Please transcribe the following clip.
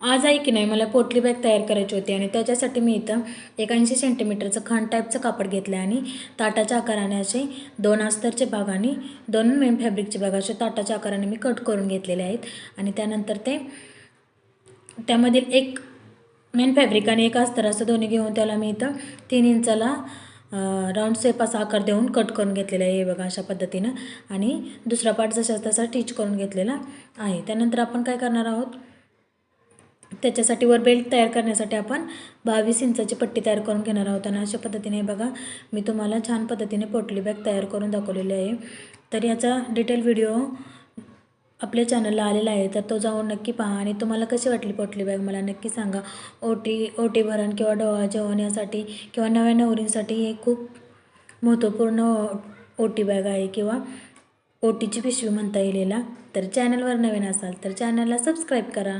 आज आहे की नाही मला पोटली बॅग तयार करायची होती आणि त्याच्यासाठी मी इथं एक ऐंशी सेंटीमीटरचं खण टाईपचं कापड घेतलं आहे आणि ताटाच्या आकाराने असे दोन अस्तरचे भाग आणि दोन मेन फॅब्रिकचे भाग असे ताटाच्या आकाराने मी कट करून घेतलेले आहेत. आणि त्यानंतर ते त्यामधील एक मेन फॅब्रिक आणि एक अस्तर असं दोन्ही घेऊन त्याला मी इथं तीन इंचाला राऊंड शेप असा आकार देऊन कट करून घेतलेला आहे हे बघा अशा पद्धतीनं. आणि दुसरा पार्ट जसा तसा टीच करून घेतलेला आहे. त्यानंतर आपण काय करणार आहोत? त्याच्यासाठी वर बेल्ट तयार करण्यासाठी आपण बावीस इंचाची पट्टी तयार करून घेणार आहोत. आणि अशा पद्धतीने बघा मी तुम्हाला छान पद्धतीने पोटली बॅग तयार करून दाखवलेली आहे. तर याचा डिटेल व्हिडिओ आपल्या चॅनलला आलेला आहे. तर तो जाऊन नक्की पहा. आणि तुम्हाला कशी वाटली पोटली बॅग मला नक्की सांगा. ओटी ओटी भरण किंवा डोळा जेवण्यासाठी किंवा नव्या नवरींसाठी हे खूप महत्त्वपूर्ण ओटी बॅग आहे किंवा ओटीची पिशवी म्हणता येईल तर चॅनलवर नवीन असाल तर चॅनलला सबस्क्राईब करा.